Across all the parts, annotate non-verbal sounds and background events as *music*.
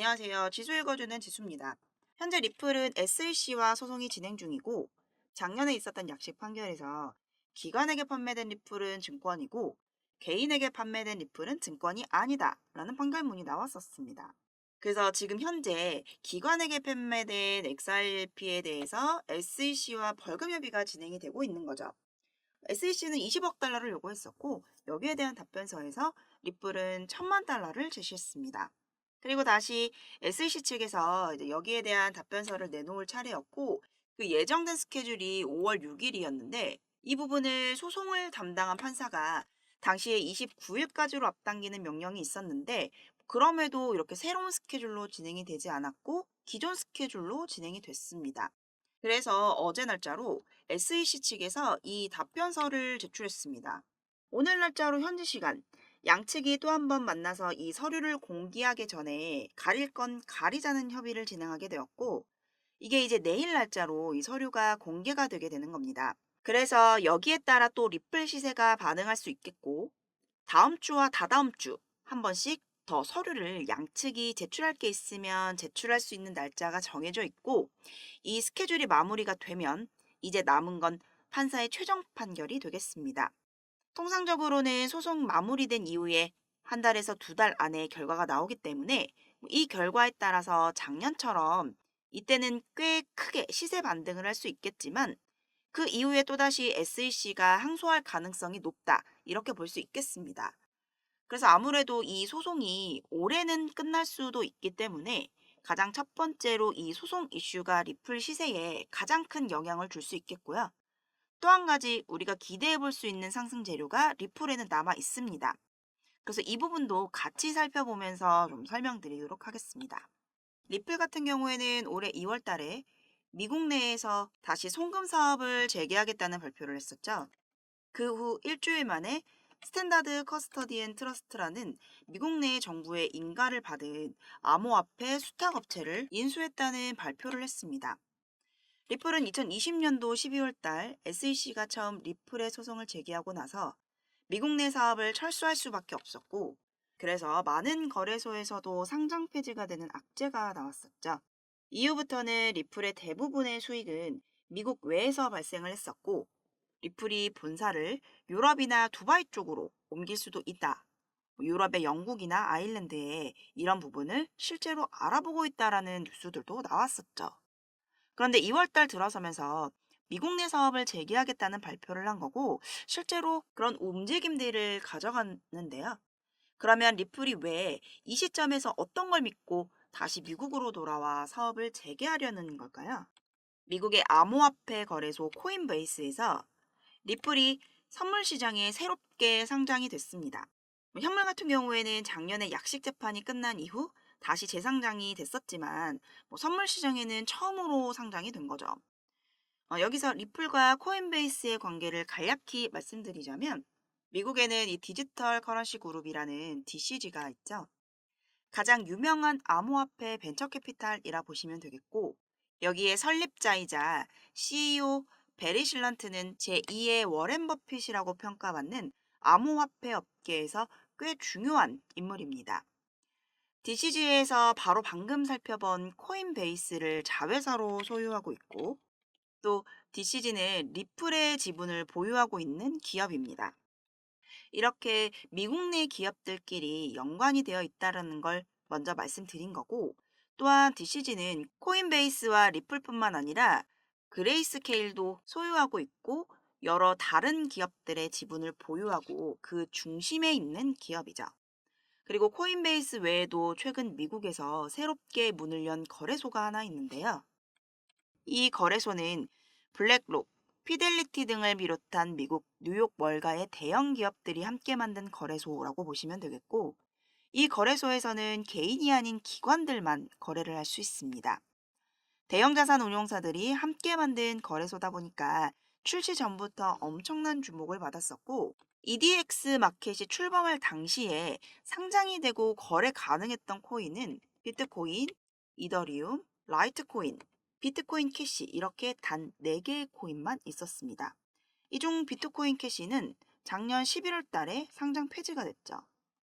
안녕하세요. 지수 읽어주는 지수입니다. 현재 리플은 SEC와 소송이 진행 중이고 작년에 있었던 약식 판결에서 기관에게 판매된 리플은 증권이고 개인에게 판매된 리플은 증권이 아니다 라는 판결문이 나왔었습니다. 그래서 지금 현재 기관에게 판매된 XRP에 대해서 SEC와 벌금 협의가 진행이 되고 있는 거죠. SEC는 20억 달러를 요구했었고 여기에 대한 답변서에서 리플은 천만 달러를 제시했습니다. 그리고 다시 SEC 측에서 이제 여기에 대한 답변서를 내놓을 차례였고 그 예정된 스케줄이 5월 6일이었는데 이 부분을 소송을 담당한 판사가 당시에 29일까지로 앞당기는 명령이 있었는데 그럼에도 이렇게 새로운 스케줄로 진행이 되지 않았고 기존 스케줄로 진행이 됐습니다. 그래서 어제 날짜로 SEC 측에서 이 답변서를 제출했습니다. 오늘 날짜로 현지 시간 양측이 또 한 번 만나서 이 서류를 공개하기 전에 가릴 건 가리자는 협의를 진행하게 되었고 이게 이제 내일 날짜로 이 서류가 공개가 되게 되는 겁니다. 그래서 여기에 따라 또 리플 시세가 반응할 수 있겠고 다음 주와 다다음 주 한 번씩 더 서류를 양측이 제출할 게 있으면 제출할 수 있는 날짜가 정해져 있고 이 스케줄이 마무리가 되면 이제 남은 건 판사의 최종 판결이 되겠습니다. 통상적으로는 소송 마무리된 이후에 한 달에서 두 달 안에 결과가 나오기 때문에 이 결과에 따라서 작년처럼 이때는 꽤 크게 시세 반등을 할 수 있겠지만 그 이후에 또다시 SEC가 항소할 가능성이 높다. 이렇게 볼 수 있겠습니다. 그래서 아무래도 이 소송이 올해는 끝날 수도 있기 때문에 가장 첫 번째로 이 소송 이슈가 리플 시세에 가장 큰 영향을 줄 수 있겠고요. 또 한 가지 우리가 기대해 볼 수 있는 상승 재료가 리플에는 남아 있습니다. 그래서 이 부분도 같이 살펴보면서 좀 설명드리도록 하겠습니다. 리플 같은 경우에는 올해 2월 달에 미국 내에서 다시 송금 사업을 재개하겠다는 발표를 했었죠. 그 후 일주일 만에 스탠다드 커스터디 앤 트러스트라는 미국 내 정부의 인가를 받은 암호화폐 수탁업체를 인수했다는 발표를 했습니다. 리플은 2020년도 12월 달 SEC가 처음 리플의 소송을 제기하고 나서 미국 내 사업을 철수할 수밖에 없었고 그래서 많은 거래소에서도 상장 폐지가 되는 악재가 나왔었죠. 이후부터는 리플의 대부분의 수익은 미국 외에서 발생을 했었고 리플이 본사를 유럽이나 두바이 쪽으로 옮길 수도 있다. 뭐 유럽의 영국이나 아일랜드에 이런 부분을 실제로 알아보고 있다라는 뉴스들도 나왔었죠. 그런데 2월달 들어서면서 미국 내 사업을 재개하겠다는 발표를 한 거고 실제로 그런 움직임들을 가져갔는데요. 그러면 리플이 왜 이 시점에서 어떤 걸 믿고 다시 미국으로 돌아와 사업을 재개하려는 걸까요? 미국의 암호화폐 거래소 코인베이스에서 리플이 선물 시장에 새롭게 상장이 됐습니다. 뭐 현물 같은 경우에는 작년에 약식 재판이 끝난 이후 다시 재상장이 됐었지만 뭐 선물 시장에는 처음으로 상장이 된 거죠. 어, 여기서 리플과 코인베이스의 관계를 간략히 말씀드리자면 미국에는 이 디지털 커런시 그룹이라는 DCG가 있죠. 가장 유명한 암호화폐 벤처 캐피탈이라 보시면 되겠고 여기에 설립자이자 CEO 베리 실런트는 제2의 워렌 버핏이라고 평가받는 암호화폐 업계에서 꽤 중요한 인물입니다. DCG에서 바로 방금 살펴본 코인베이스를 자회사로 소유하고 있고 또 DCG는 리플의 지분을 보유하고 있는 기업입니다. 이렇게 미국 내 기업들끼리 연관이 되어 있다는 걸 먼저 말씀드린 거고 또한 DCG는 코인베이스와 리플뿐만 아니라 그레이스케일도 소유하고 있고 여러 다른 기업들의 지분을 보유하고 그 중심에 있는 기업이죠. 그리고 코인베이스 외에도 최근 미국에서 새롭게 문을 연 거래소가 하나 있는데요. 이 거래소는 블랙록, 피델리티 등을 비롯한 미국 뉴욕 월가의 대형 기업들이 함께 만든 거래소라고 보시면 되겠고, 이 거래소에서는 개인이 아닌 기관들만 거래를 할 수 있습니다. 대형 자산 운용사들이 함께 만든 거래소다 보니까 출시 전부터 엄청난 주목을 받았었고, EDX 마켓이 출범할 당시에 상장이 되고 거래 가능했던 코인은 비트코인, 이더리움, 라이트코인, 비트코인 캐시 이렇게 단 4개의 코인만 있었습니다. 이 중 비트코인 캐시는 작년 11월 달에 상장 폐지가 됐죠.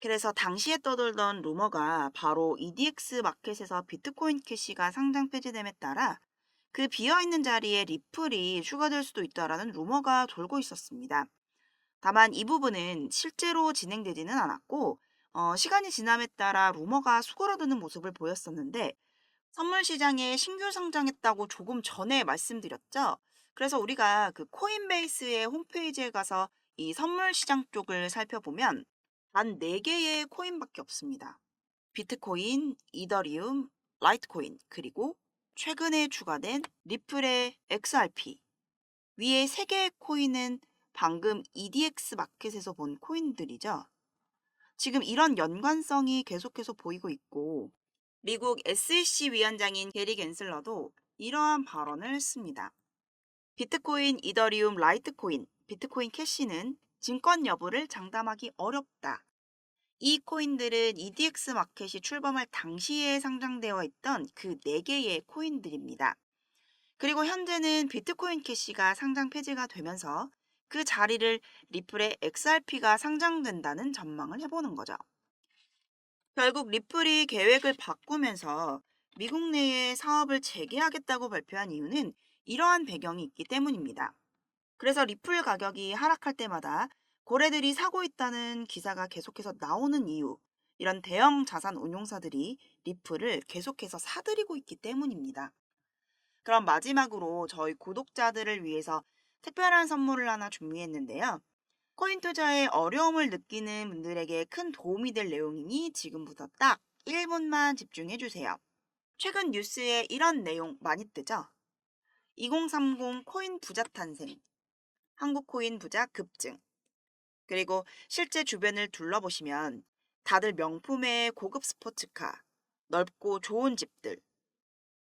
그래서 당시에 떠돌던 루머가 바로 EDX 마켓에서 비트코인 캐시가 상장 폐지됨에 따라 그 비어있는 자리에 리플이 추가될 수도 있다라는 루머가 돌고 있었습니다. 다만 이 부분은 실제로 진행되지는 않았고 어, 시간이 지남에 따라 루머가 수그러드는 모습을 보였었는데 선물 시장에 신규 상장했다고 조금 전에 말씀드렸죠. 그래서 우리가 그 코인베이스의 홈페이지에 가서 이 선물 시장 쪽을 살펴보면 단 4개의 코인밖에 없습니다. 비트코인, 이더리움, 라이트코인, 그리고 최근에 추가된 리플의 XRP. 위에 3개의 코인은 방금 EDX 마켓에서 본 코인들이죠. 지금 이런 연관성이 계속해서 보이고 있고 미국 SEC 위원장인 게리 겐슬러도 이러한 발언을 했습니다. 비트코인, 이더리움, 라이트코인, 비트코인 캐시는 증권 여부를 장담하기 어렵다. 이 코인들은 EDX 마켓이 출범할 당시에 상장되어 있던 그 4개의 코인들입니다. 그리고 현재는 비트코인 캐시가 상장 폐지가 되면서 그 자리를 리플의 XRP가 상장된다는 전망을 해보는 거죠. 결국 리플이 계획을 바꾸면서 미국 내에 사업을 재개하겠다고 발표한 이유는 이러한 배경이 있기 때문입니다. 그래서 리플 가격이 하락할 때마다 고래들이 사고 있다는 기사가 계속해서 나오는 이유, 이런 대형 자산 운용사들이 리플을 계속해서 사들이고 있기 때문입니다. 그럼 마지막으로 저희 구독자들을 위해서 특별한 선물을 하나 준비했는데요. 코인 투자에 어려움을 느끼는 분들에게 큰 도움이 될 내용이니 지금부터 딱 1분만 집중해 주세요. 최근 뉴스에 이런 내용 많이 뜨죠? 2030 코인 부자 탄생, 한국 코인 부자 급증, 그리고 실제 주변을 둘러보시면 다들 명품의 고급 스포츠카, 넓고 좋은 집들.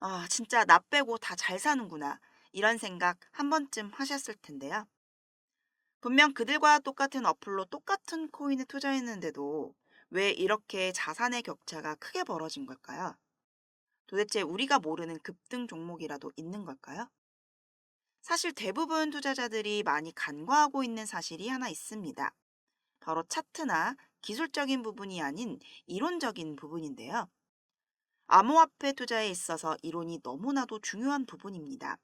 아, 진짜 나 빼고 다 잘 사는구나. 이런 생각 한 번쯤 하셨을 텐데요. 분명 그들과 똑같은 어플로 똑같은 코인에 투자했는데도 왜 이렇게 자산의 격차가 크게 벌어진 걸까요? 도대체 우리가 모르는 급등 종목이라도 있는 걸까요? 사실 대부분 투자자들이 많이 간과하고 있는 사실이 하나 있습니다. 바로 차트나 기술적인 부분이 아닌 이론적인 부분인데요. 암호화폐 투자에 있어서 이론이 너무나도 중요한 부분입니다.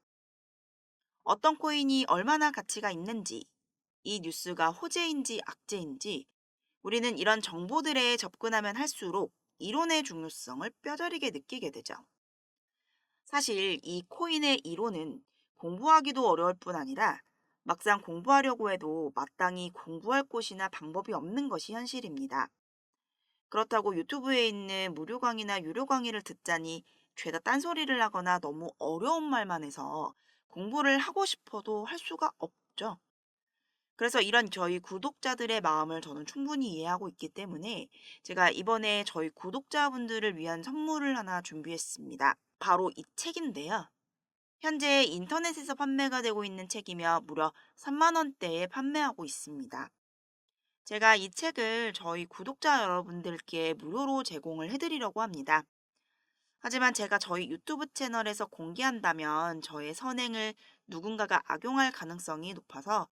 어떤 코인이 얼마나 가치가 있는지, 이 뉴스가 호재인지 악재인지, 우리는 이런 정보들에 접근하면 할수록 이론의 중요성을 뼈저리게 느끼게 되죠. 사실 이 코인의 이론은 공부하기도 어려울 뿐 아니라 막상 공부하려고 해도 마땅히 공부할 곳이나 방법이 없는 것이 현실입니다. 그렇다고 유튜브에 있는 무료 강의나 유료 강의를 듣자니 죄다 딴소리를 하거나 너무 어려운 말만 해서 공부를 하고 싶어도 할 수가 없죠. 그래서 이런 저희 구독자들의 마음을 저는 충분히 이해하고 있기 때문에 제가 이번에 저희 구독자분들을 위한 선물을 하나 준비했습니다. 바로 이 책인데요. 현재 인터넷에서 판매가 되고 있는 책이며 무려 3만원대에 판매하고 있습니다. 제가 이 책을 저희 구독자 여러분들께 무료로 제공을 해드리려고 합니다. 하지만 제가 저희 유튜브 채널에서 공개한다면 저의 선행을 누군가가 악용할 가능성이 높아서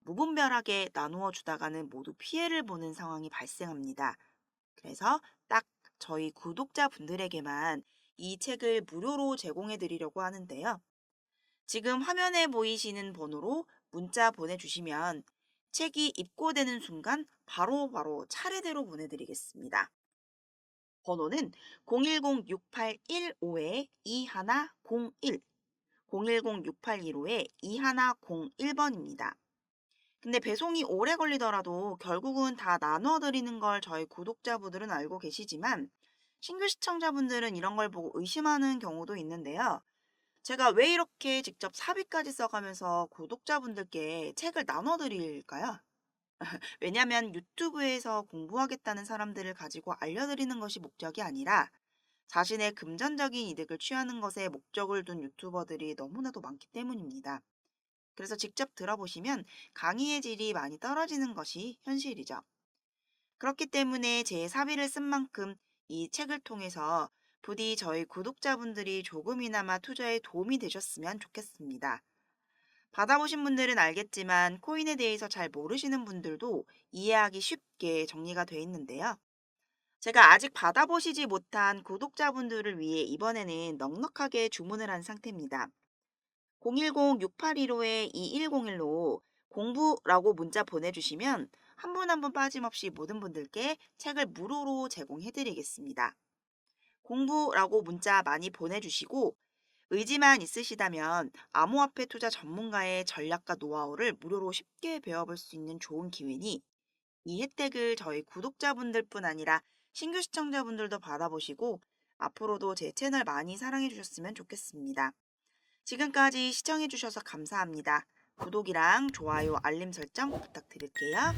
무분별하게 나누어 주다가는 모두 피해를 보는 상황이 발생합니다. 그래서 딱 저희 구독자분들에게만 이 책을 무료로 제공해 드리려고 하는데요. 지금 화면에 보이시는 번호로 문자 보내주시면 책이 입고되는 순간 바로바로 바로 차례대로 보내드리겠습니다. 번호는 010-6815-2101, 010-6815-2101번입니다. 근데 배송이 오래 걸리더라도 결국은 다 나눠 드리는 걸 저희 구독자분들은 알고 계시지만 신규 시청자분들은 이런 걸 보고 의심하는 경우도 있는데요. 제가 왜 이렇게 직접 사비까지 써가면서 구독자분들께 책을 나눠드릴까요? *laughs* 왜냐면 유튜브에서 공부하겠다는 사람들을 가지고 알려드리는 것이 목적이 아니라 자신의 금전적인 이득을 취하는 것에 목적을 둔 유튜버들이 너무나도 많기 때문입니다. 그래서 직접 들어보시면 강의의 질이 많이 떨어지는 것이 현실이죠. 그렇기 때문에 제 사비를 쓴 만큼 이 책을 통해서 부디 저희 구독자분들이 조금이나마 투자에 도움이 되셨으면 좋겠습니다. 받아보신 분들은 알겠지만 코인에 대해서 잘 모르시는 분들도 이해하기 쉽게 정리가 되어 있는데요. 제가 아직 받아보시지 못한 구독자분들을 위해 이번에는 넉넉하게 주문을 한 상태입니다. 010-6815-2101로 공부라고 문자 보내주시면 한 분 한분 빠짐없이 모든 분들께 책을 무료로 제공해드리겠습니다. 공부라고 문자 많이 보내주시고 의지만 있으시다면 암호화폐 투자 전문가의 전략과 노하우를 무료로 쉽게 배워볼 수 있는 좋은 기회니 이 혜택을 저희 구독자분들뿐 아니라 신규 시청자분들도 받아보시고 앞으로도 제 채널 많이 사랑해 주셨으면 좋겠습니다. 지금까지 시청해 주셔서 감사합니다. 구독이랑 좋아요, 알림 설정 부탁드릴게요.